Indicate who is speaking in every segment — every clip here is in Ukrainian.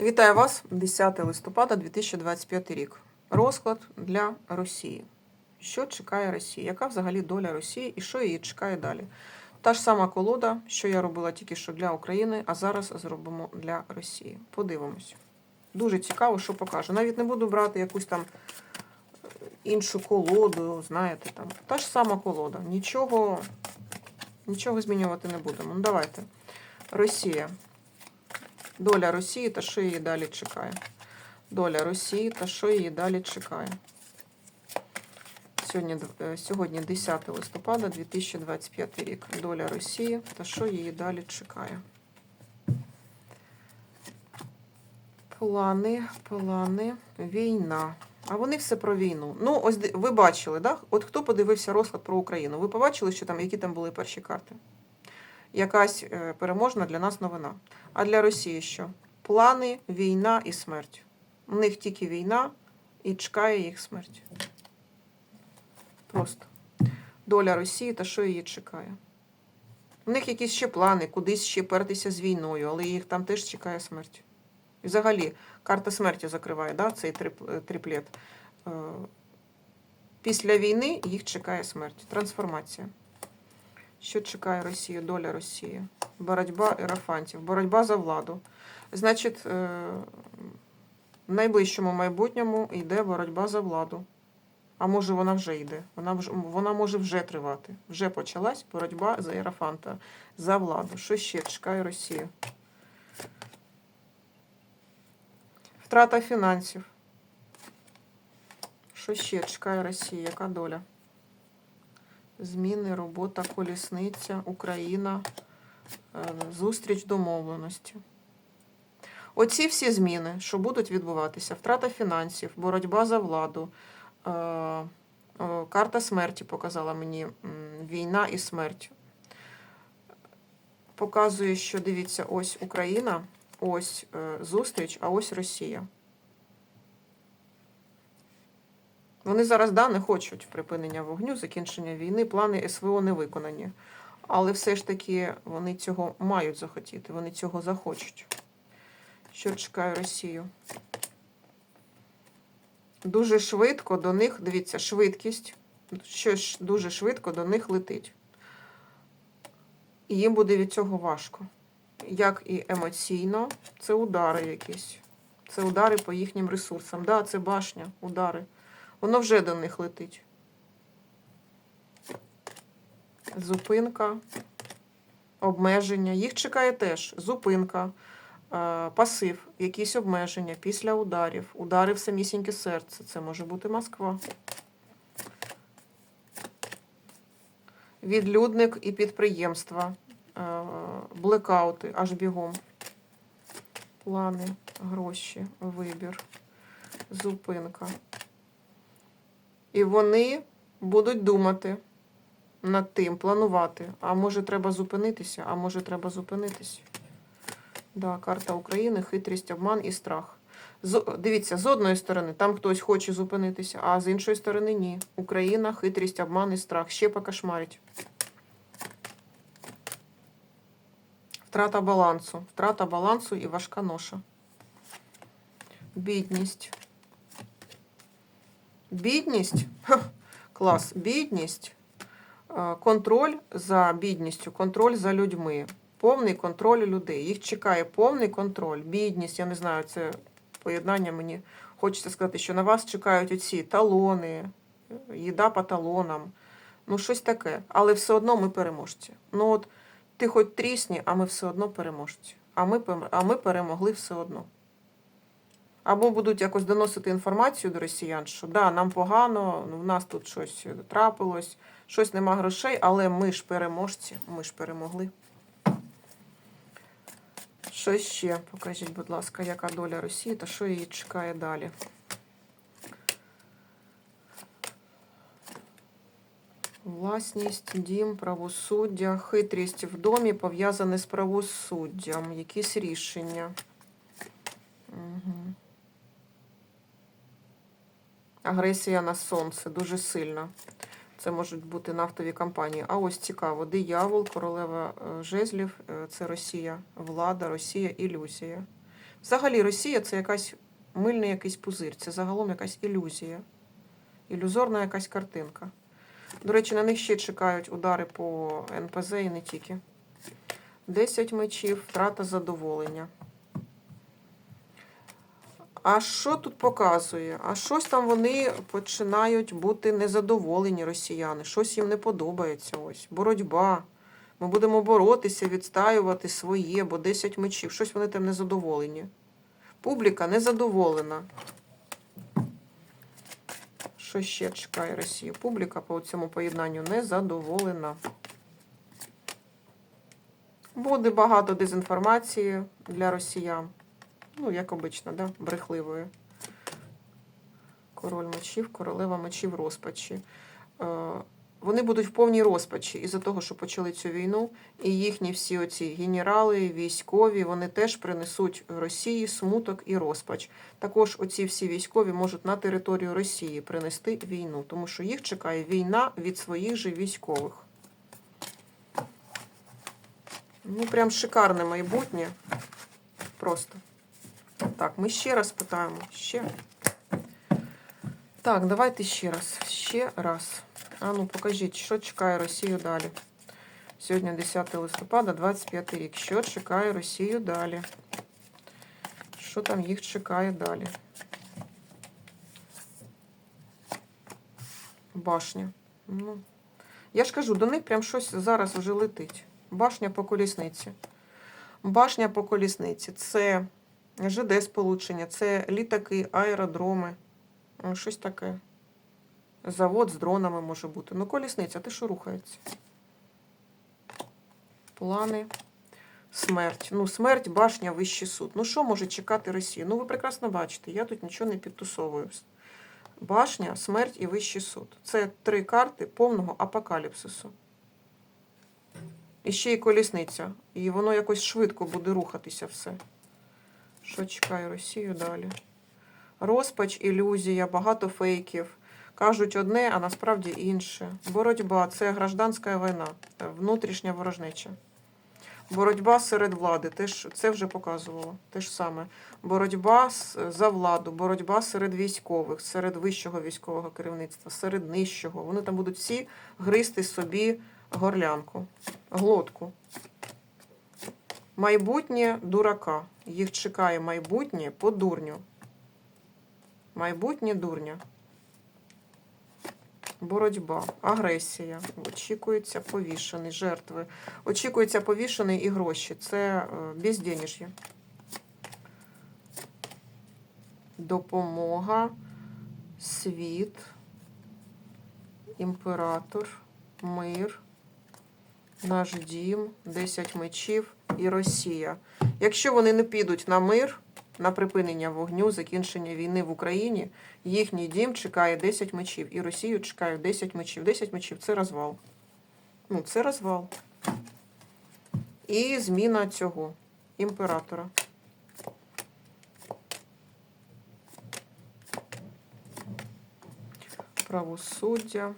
Speaker 1: Вітаю вас 10 листопада 2025 рік. Розклад для Росії. Що чекає Росія? Яка взагалі доля Росії і що її чекає далі? Та ж сама колода, що я робила тільки що для України, а зараз зробимо для Росії. Подивимось. Дуже цікаво, що покаже. Навіть не буду брати якусь там е, іншу колоду, знаєте, там. Та ж сама колода. Нічого, нічого змінювати не будемо. Ну, давайте. Росія. Доля Росії та що її далі чекає. Доля Росії та що її далі чекає. Сьогодні, е, сьогодні 10 листопада 2025 рік. Доля Росії та що її далі чекає. Плани, плани, війна. А вони все про війну. Ну, ось ви бачили, да? От хто подивився розклад про Україну? Ви побачили, що там, які там були перші карти? Якась е, переможна для нас новина. А для Росії що? Плани, війна і смерть. У них тільки війна і чекає їх смерть. Просто. Доля Росії та що її чекає. У них якісь ще плани, кудись ще пертися з війною, але їх там теж чекає смерть. І взагалі, карта смерті закриває да, цей е, триплет. Е, Після війни їх чекає смерть. Трансформація. Що чекає Росію? Доля Росії? Боротьба ерафантів, боротьба за владу. Значить, е, в найближчому майбутньому йде боротьба за владу. А може вона вже йде. Вона, вона може вже тривати. Вже почалась боротьба за ерафанта, за владу. Що ще чекає Росію? Втрата фінансів. Що ще чекає Росія? Яка доля? Зміни, робота, колісниця, Україна, е, зустріч домовленості. Оці всі зміни, що будуть відбуватися: втрата фінансів, боротьба за владу, е, карта смерті показала мені війна і смерть. Показує, що дивіться, ось Україна, ось е, зустріч, а ось Росія. Вони зараз да, не хочуть припинення вогню, закінчення війни, плани СВО не виконані. Але все ж таки вони цього мають захотіти, вони цього захочуть. Що чекає Росію? Дуже швидко до них, дивіться, швидкість, що ж дуже швидко до них летить. І їм буде від цього важко. Як і емоційно, це удари якісь. Це удари по їхнім ресурсам. Да, це башня, удари. Воно вже до них летить. Зупинка, обмеження. Їх чекає теж зупинка, е, пасив, якісь обмеження після ударів, удари в самісіньке серце. Це може бути Москва. Відлюдник і підприємства, е, блекаути аж бігом. Плани, гроші, вибір, зупинка. І вони будуть думати над тим, планувати. А може треба зупинитися, а може треба зупинитися. Да, карта України, хитрість, обман і страх. З, дивіться, з одної сторони, там хтось хоче зупинитися, а з іншої сторони ні. Україна, хитрість, обман і страх. Ще покошмарить. Втрата балансу. Втрата балансу і важка ноша. Бідність. Бідність, клас, бідність, е, контроль за бідністю, контроль за людьми, повний контроль людей. Їх чекає повний контроль, бідність, я не знаю, це поєднання мені хочеться сказати, що на вас чекають оці талони, їда по талонам, ну щось таке. Але все одно ми переможці. Ну от ти хоч трісні, а ми все одно переможці. А ми, а ми перемогли все одно. Або будуть якось доносити інформацію до росіян, що да, нам погано, ну, в нас тут щось трапилось, щось нема грошей, але ми ж переможці, ми ж перемогли. Що ще? Покажіть, будь ласка, яка доля Росії та що її чекає далі? Власність, дім, правосуддя, хитрість в домі пов'язане з правосуддям, якісь рішення. Угу. Агресія на сонце дуже сильна. Це можуть бути нафтові компанії. А ось цікаво, диявол, королева е, жезлів, е, це Росія, влада, Росія, ілюзія. Взагалі, Росія це якась мильний якийсь пузир, це загалом якась ілюзія. Ілюзорна якась картинка. До речі, на них ще чекають удари по НПЗ і не тільки. 10 мечів, втрата задоволення. А що тут показує? А щось там вони починають бути незадоволені, росіяни. Щось їм не подобається. Ось. Боротьба. Ми будемо боротися, відстаювати своє, бо 10 мечів. Щось вони там незадоволені. Публіка незадоволена. Що ще чекає Росія? Публіка по цьому поєднанню незадоволена. Буде багато дезінформації для росіян. Ну, як обично, да? брехливої. Король мечів, королева мечів розпачі. Е, Вони будуть в повній розпачі із-за того, що почали цю війну, і їхні всі оці генерали, військові, вони теж принесуть Росії смуток і розпач. Також оці всі військові можуть на територію Росії принести війну, тому що їх чекає війна від своїх же військових. Ну, прям шикарне майбутнє. Просто. Так, ми ще раз питаємо. Ще. Так, давайте ще раз. Ще раз. А ну, покажіть, що чекає Росію далі. Сьогодні 10 листопада, 25 рік. Що чекає Росію далі? Що там їх чекає далі? Башня. Ну, я ж кажу, до них прям щось зараз вже летить. Башня по колісниці. Башня по колісниці. Це ЖД сполучення, це літаки, аеродроми. Щось таке. Завод з дронами може бути. Ну, колісниця, те, що рухається. Плани. Смерть. Ну, смерть, башня, вищий суд. Ну, що може чекати Росія? Ну, ви прекрасно бачите, я тут нічого не підтусовую. Башня, смерть і вищий суд. Це три карти повного апокаліпсису. І ще й колісниця. І воно якось швидко буде рухатися все. Що чекає Росію далі? Розпач, ілюзія, багато фейків. Кажуть одне, а насправді інше. Боротьба це гражданська війна, внутрішня ворожнеча. Боротьба серед влади, теж це вже показувало. Те ж саме. Боротьба за владу, боротьба серед військових, серед вищого військового керівництва, серед нижчого. Вони там будуть всі гризти собі горлянку, глотку. Майбутнє дурака. Їх чекає майбутнє по дурню. Майбутнє дурня. Боротьба, агресія. Очікується повішений, жертви. Очікується повішений і гроші. Це е, безденеж'я. Допомога, світ, імператор, мир, наш дім, 10 мечів і Росія. Якщо вони не підуть на мир, на припинення вогню, закінчення війни в Україні, їхній дім чекає 10 мечів. І Росію чекає 10 мечів. 10 мечів це розвал. Ну, це розвал. І зміна цього імператора. Правосуддя.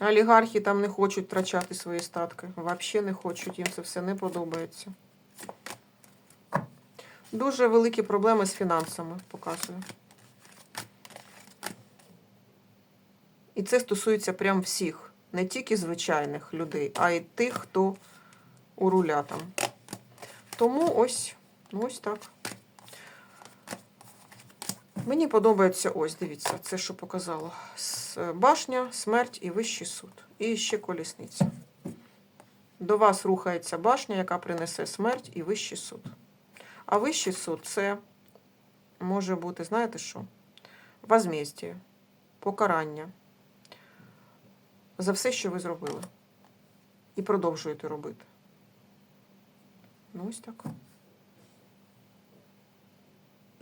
Speaker 1: Олігархи там не хочуть втрачати свої статки. Взагалі не хочуть, їм це все не подобається. Дуже великі проблеми з фінансами показую. І це стосується прям всіх, не тільки звичайних людей, а й тих, хто у руля там. Тому ось, ну ось так. Мені подобається ось, дивіться, це що показало. Башня, смерть і вищий суд. І ще колісниця. До вас рухається башня, яка принесе смерть і вищий суд. А вищий суд це може бути, знаєте що? Возмездіє, покарання за все, що ви зробили. І продовжуєте робити. Ну, ось так.